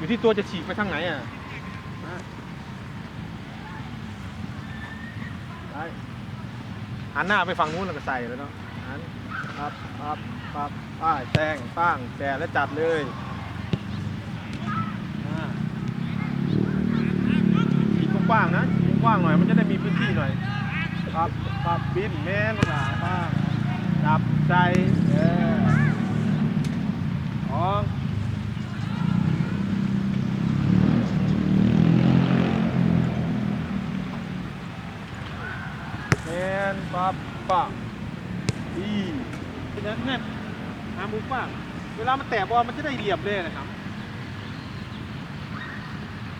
อยู่ที่ตัวจะฉีกไปทางไหนอะอะไปหันหน้าไปฝั่งนู้นแล้วก็ใส่แล้วเนาะหันปับปับปับป้ายแซงตั้งแต่แล้วจัดเลยฉีกกว้างๆนะฉีกกว้างหน่อยมันจะได้มีพื้นที่หน่อยปับปับบินแม่นลงมาบ้างจับใจเออออง แม นปั๊บปังอีเป็นอย่างนั้นหามุมบ้างเวลามันแตะบอลมันจะได้เหลี่ยมเลยนะครับ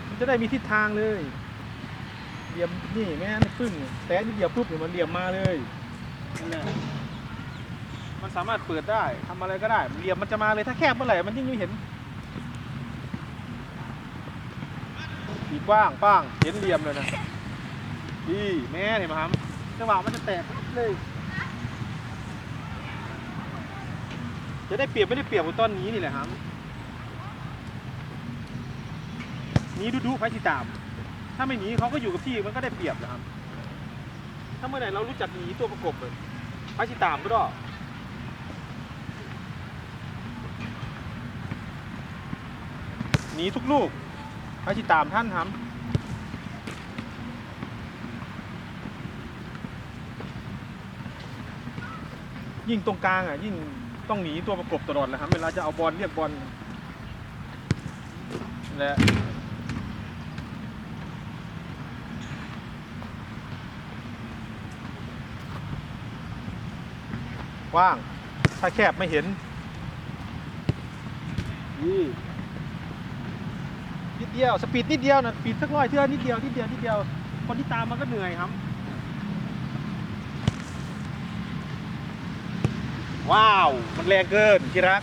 มันจะได้มีทิศทางเลยเหลี่ยมนี่แม่นปึ้งแตะนิดเดียวปุ๊บเนี่ยมันเหลี่ยมมาเลยนั่นแหละมันสามารถเปิดได้ทำอะไรก็ได้เหลี่ยมมันจะมาเลยถ้าแคบเมื่อไหร่มันยิ่งไม่เห็นอีกว้างป้างเห็นเหลี่ยมเลยนะดีแม่เห็นไหมครับ จังหวะมันจะแตกเลย จะได้เปรียบไม่ได้เปรียบกับต้นนี้นี่แหละครับหนี้ดูๆพระจิตาม ถ้าไม่หนีเขาก็อยู่กับที่มันก็ได้เปรียบนะครับ ถ้าเมื่อไหร่เรารู้จักหนีตัวประกบเลยพระจิตามก็ได้หนีทุกลูกพระจิตามท่านทำ ยิ่งตรงกลางอะยิ่งต้องหนีตัวประกบตลอดเลยครับเวลาจะเอาบอลเรียกบอลนั่นแหละกว้าง ถ้าแคบไม่เห็นนี่นิดเดียว สปีดนิดเดียวนะสปีดสักร้อยเท่านิดเดียวนิดเดียวนิดเดียว คนที่ตามมันก็เหนื่อยครับ ว้าว มันแรงเกินที่รัก